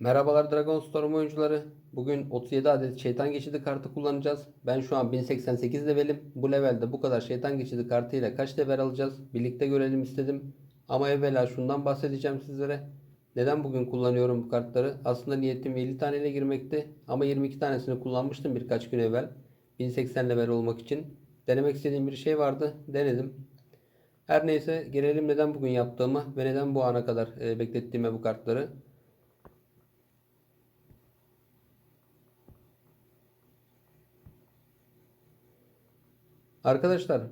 Merhabalar Dragon Storm oyuncuları. Bugün 37 adet şeytan geçidi kartı kullanacağız. Ben şu an 1088 levelim. Bu levelde bu kadar şeytan geçidi kartıyla kaç level alacağız? Birlikte görelim istedim. Ama evvela şundan bahsedeceğim sizlere. Neden bugün kullanıyorum bu kartları? Aslında niyetim 50 taneyle girmekti. Ama 22 tanesini kullanmıştım birkaç gün evvel. 1080 level olmak için. Denemek istediğim bir şey vardı. Denedim. Her neyse gelelim neden bugün yaptığımı ve neden bu ana kadar e, beklettiğime bu kartları. Arkadaşlar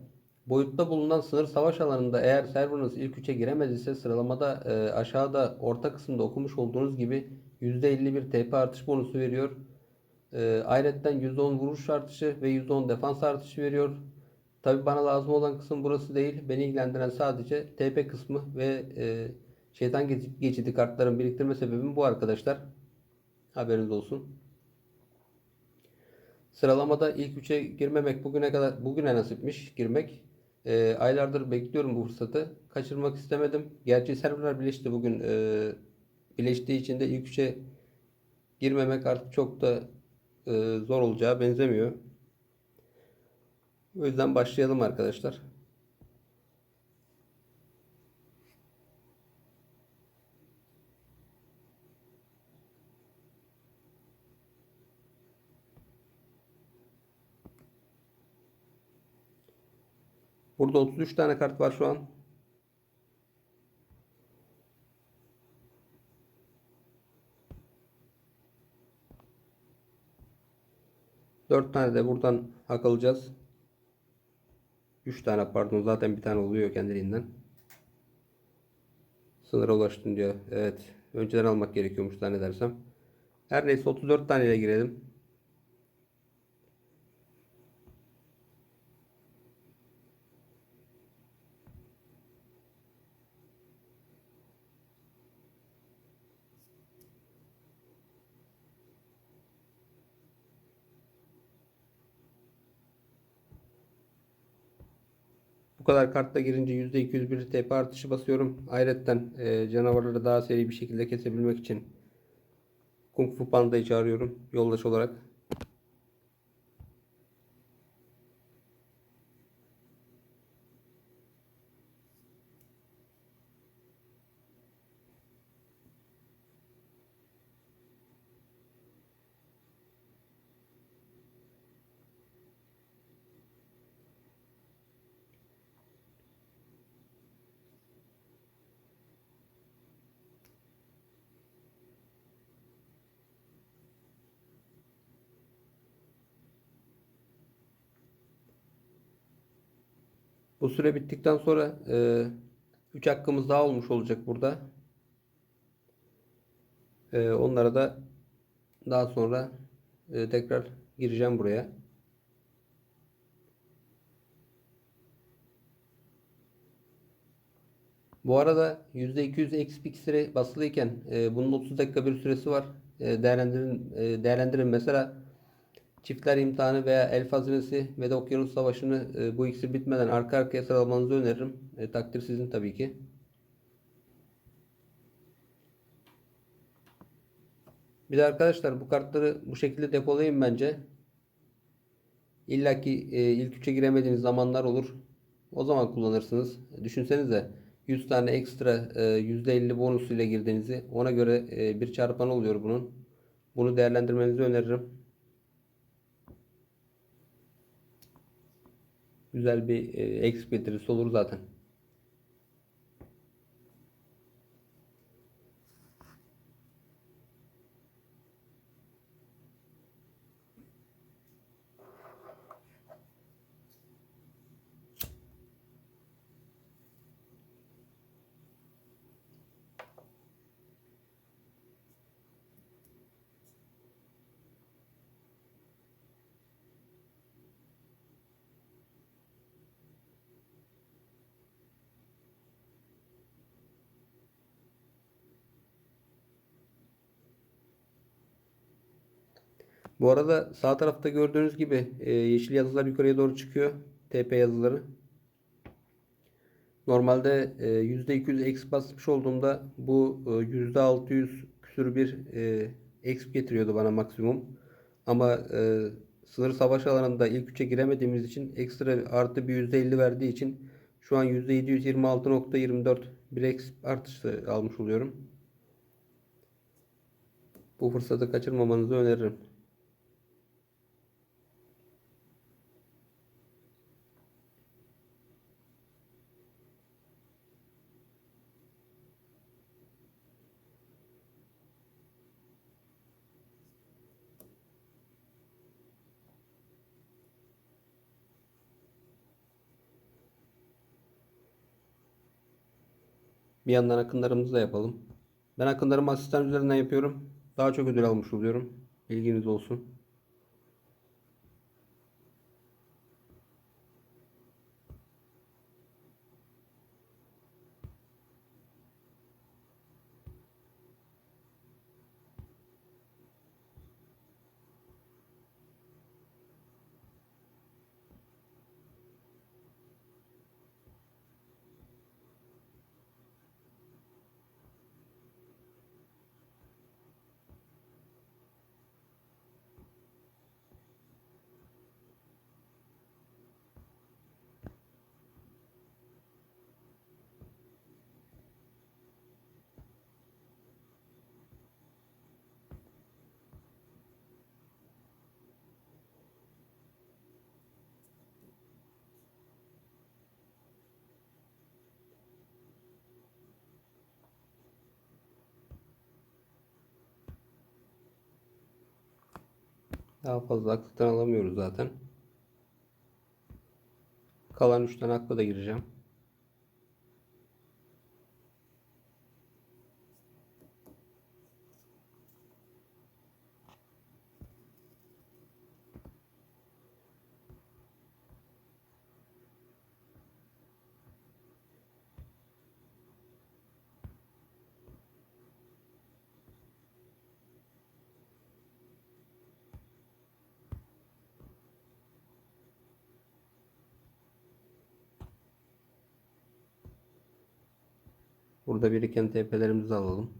boyutta bulunan sınır savaş alanında eğer serverınız ilk 3'e giremez ise sıralamada e, aşağıda orta kısımda okumuş olduğunuz gibi %51 TP artış bonusu veriyor. E, ayrıca %10 vuruş artışı ve %10 defans artışı veriyor. Tabi bana lazım olan kısım burası değil. Beni ilgilendiren sadece TP kısmı ve e, şeytan geçidi, kartların biriktirme sebebim bu arkadaşlar. Haberiniz olsun. Sıralamada ilk 3'e girmemek bugüne kadar bugüne nasipmiş girmek. Ee, aylardır bekliyorum bu fırsatı. Kaçırmak istemedim. Gerçi serverler birleşti bugün. Ee, birleştiği için de ilk 3'e girmemek artık çok da e, zor olacağı benzemiyor. O yüzden başlayalım arkadaşlar. Burada 33 tane kart var şu an. Dört tane de buradan hak alacağız. Üç tane pardon zaten bir tane oluyor kendiliğinden. Sınıra ulaştın diyor. Evet. Önceden almak gerekiyormuş zannedersem. Her neyse 34 taneyle girelim. Kadar kartla girince %201 TP artışı basıyorum. Ayrıca e, canavarları daha seri bir şekilde kesebilmek için Kung Fu Panda'yı çağırıyorum yoldaş olarak. Bu süre bittikten sonra 3 hakkımız daha olmuş olacak burada. E, onlara da daha sonra e, tekrar gireceğim buraya. Bu arada %200 XP iksiri basılıyken e, bunun 30 dakika bir süresi var. E, değerlendirin, e, değerlendirin. Mesela çiftler imtihanı veya el hazinesi ve de okyanus savaşını e, bu iksir bitmeden arka arkaya sıralamanızı öneririm. E, takdir sizin tabii ki. Bir de arkadaşlar bu kartları bu şekilde depolayın bence. İlla ki e, ilk üçe giremediğiniz zamanlar olur. O zaman kullanırsınız. Düşünsenize 100 tane ekstra e, %50 bonus ile girdiğinizi ona göre e, bir çarpan oluyor bunun. Bunu değerlendirmenizi öneririm. Güzel bir e, getirisi olur zaten. Bu arada sağ tarafta gördüğünüz gibi e, yeşil yazılar yukarıya doğru çıkıyor. TP yazıları. Normalde e, %200 X basmış olduğumda bu e, %600 küsür küsür bir e, exp getiriyordu bana maksimum. Ama e, sınır savaş alanında ilk üçe giremediğimiz için ekstra artı bir %50 verdiği için şu an %726.24 bir exp artışı almış oluyorum. Bu fırsatı kaçırmamanızı öneririm. Bir yandan akınlarımızı da yapalım. Ben akınlarımı asistan üzerinden yapıyorum. Daha çok ödül almış oluyorum. Bilginiz olsun. Daha fazla aklıktan alamıyoruz zaten. Kalan 3 tane akla da gireceğim. Burada biriken TP'lerimizi alalım.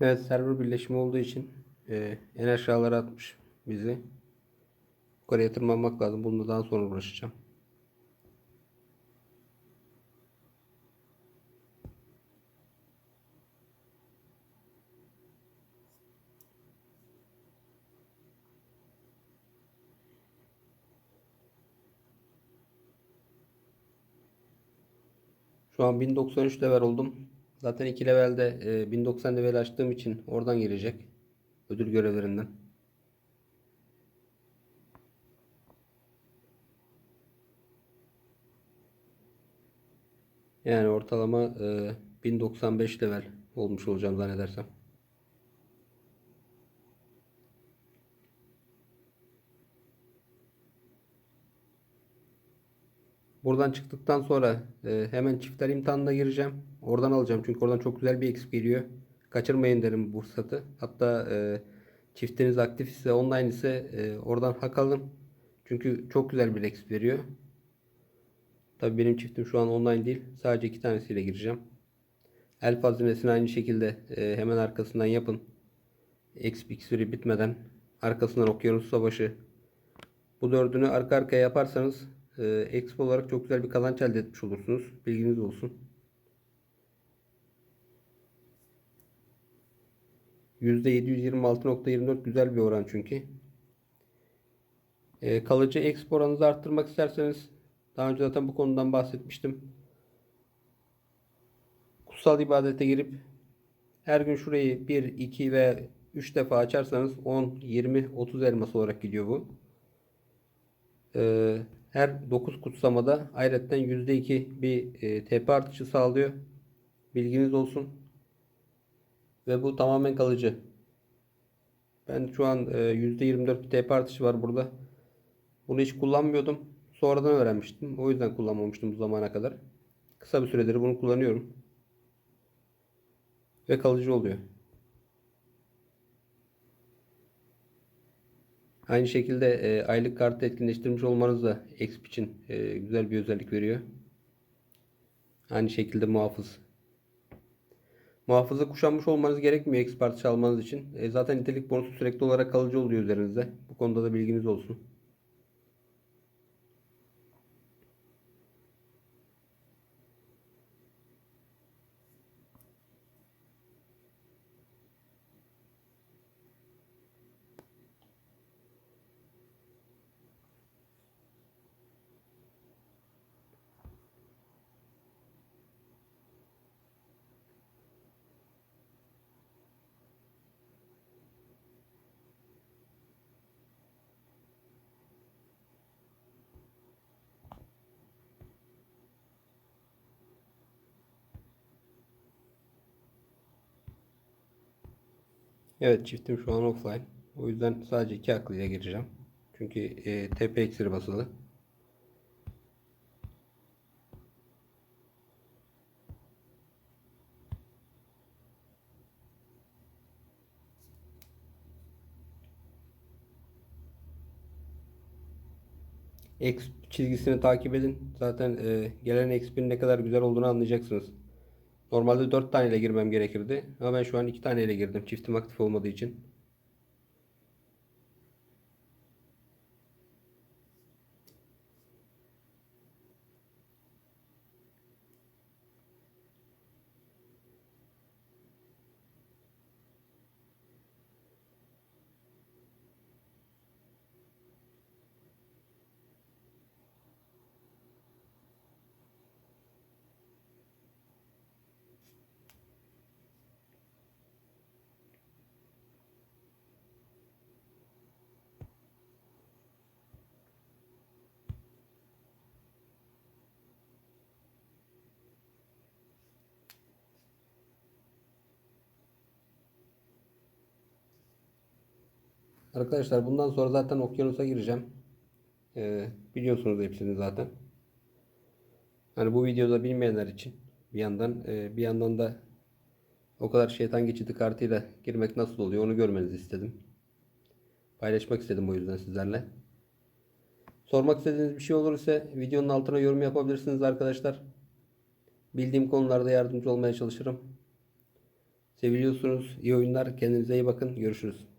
Evet server birleşimi olduğu için e, en aşağılara atmış bizi. Yukarıya tırmanmak lazım. Bunu daha sonra uğraşacağım. Şu an 1093 level oldum. Zaten 2 levelde e, 1090 level açtığım için oradan gelecek. Ödül görevlerinden. Yani ortalama e, 1095 level olmuş olacağım zannedersem. Buradan çıktıktan sonra e, hemen çiftler imtihanına gireceğim. Oradan alacağım çünkü oradan çok güzel bir exp geliyor. Kaçırmayın derim bu fırsatı. Hatta e, çiftiniz aktif ise online ise e, oradan hak alın. Çünkü çok güzel bir exp veriyor. Tabii benim çiftim şu an online değil. Sadece iki tanesiyle gireceğim. El hazinesini aynı şekilde e, hemen arkasından yapın. XP süre bitmeden arkasından okyanus savaşı. Bu dördünü arka arkaya yaparsanız e, exp olarak çok güzel bir kazanç elde etmiş olursunuz. Bilginiz olsun. %726.24 güzel bir oran çünkü. E, kalıcı exp oranınızı arttırmak isterseniz Daha önce zaten bu konudan bahsetmiştim. Kutsal ibadete girip her gün şurayı 1, 2 ve 3 defa açarsanız 10, 20, 30 elmas olarak gidiyor bu. Ee, her 9 kutsamada ayrıca %2 bir e, TP artışı sağlıyor. Bilginiz olsun. Ve bu tamamen kalıcı. Ben şu an e, %24 bir TP artışı var burada. Bunu hiç kullanmıyordum. Sonradan öğrenmiştim. O yüzden kullanmamıştım bu zamana kadar. Kısa bir süredir bunu kullanıyorum. Ve kalıcı oluyor. Aynı şekilde e, aylık kartı etkinleştirmiş olmanız da exp için e, güzel bir özellik veriyor. Aynı şekilde muhafız. Muhafızı kuşanmış olmanız gerekmiyor exp artışı almanız için. E, zaten nitelik bonusu sürekli olarak kalıcı oluyor üzerinizde. Bu konuda da bilginiz olsun. Evet çiftim şu an offline. O yüzden sadece iki aklıyla gireceğim. Çünkü e, TP iksiri basılı. X çizgisini takip edin. Zaten e, gelen XP'nin ne kadar güzel olduğunu anlayacaksınız. Normalde 4 taneyle girmem gerekirdi. Ama ben şu an 2 taneyle girdim. Çiftim aktif olmadığı için. Arkadaşlar bundan sonra zaten okyanusa gireceğim. Ee, biliyorsunuz hepsini zaten. Hani bu videoda bilmeyenler için bir yandan e, bir yandan da o kadar şeytan geçidi kartıyla girmek nasıl oluyor onu görmenizi istedim. Paylaşmak istedim o yüzden sizlerle. Sormak istediğiniz bir şey olursa videonun altına yorum yapabilirsiniz arkadaşlar. Bildiğim konularda yardımcı olmaya çalışırım. Seviliyorsunuz. İyi oyunlar. Kendinize iyi bakın. Görüşürüz.